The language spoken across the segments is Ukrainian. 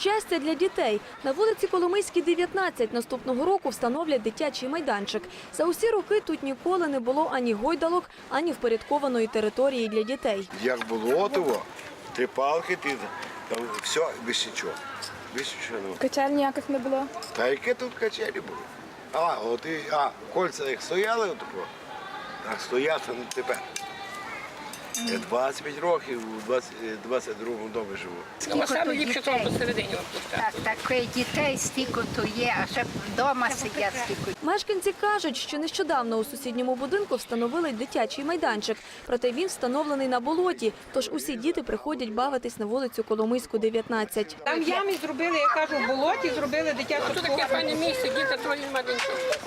Щастя для дітей. На вулиці Коломийській, 19 наступного року встановлять дитячий майданчик. За усі роки тут ніколи не було ані гойдалок, ані впорядкованої території для дітей. Як було того, три палки, ти там все, без нічого. Без нічого. Качель ніяких не було. Та яке тут качелі були? А, от і, а, кольця як стояли отако, а стоять вони тепер. Я 25 років, у 22-му домі живу. Ну, а саме ліпше там посередині Так, так, дітей стільки то є, а ще вдома сидять стільки. Мешканці кажуть, що нещодавно у сусідньому будинку встановили дитячий майданчик. Проте він встановлений на болоті, тож усі діти приходять бавитись на вулицю Коломийську, 19. Там ямі зробили, я кажу, в болоті зробили дитячу Тут таке файне місце, діти твої маленькі.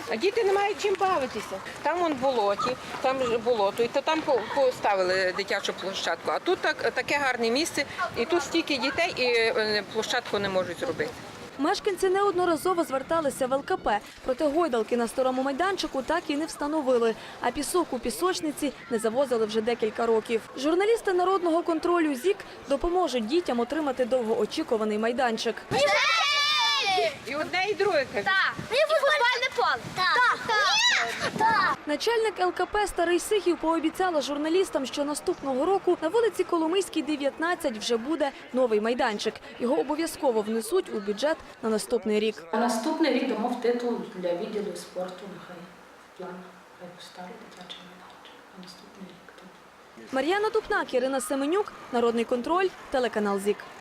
А діти не мають чим бавитися. Там вон болоті, там ж болото, і то там поставили дитячу площадку. А тут так, таке гарне місце, і тут стільки дітей, і е, площадку не можуть зробити. Мешканці неодноразово зверталися в ЛКП, проте гойдалки на старому майданчику так і не встановили, а пісок у пісочниці не завозили вже декілька років. Журналісти народного контролю ЗІК допоможуть дітям отримати довгоочікуваний майданчик. І одне, і друге кажуть. І футбольне поле. Так. Так. Начальник ЛКП Старий Сихів пообіцяла журналістам, що наступного року на вулиці Коломийській, 19 вже буде новий майданчик. Його обов'язково внесуть у бюджет на наступний рік. А наступний рік дамо в титул для відділу спорту, нехай в план, хай поставить дитячий майданчик. На наступний рік. Мар'яна Дупнак, Ірина Семенюк, Народний контроль, телеканал ЗІК.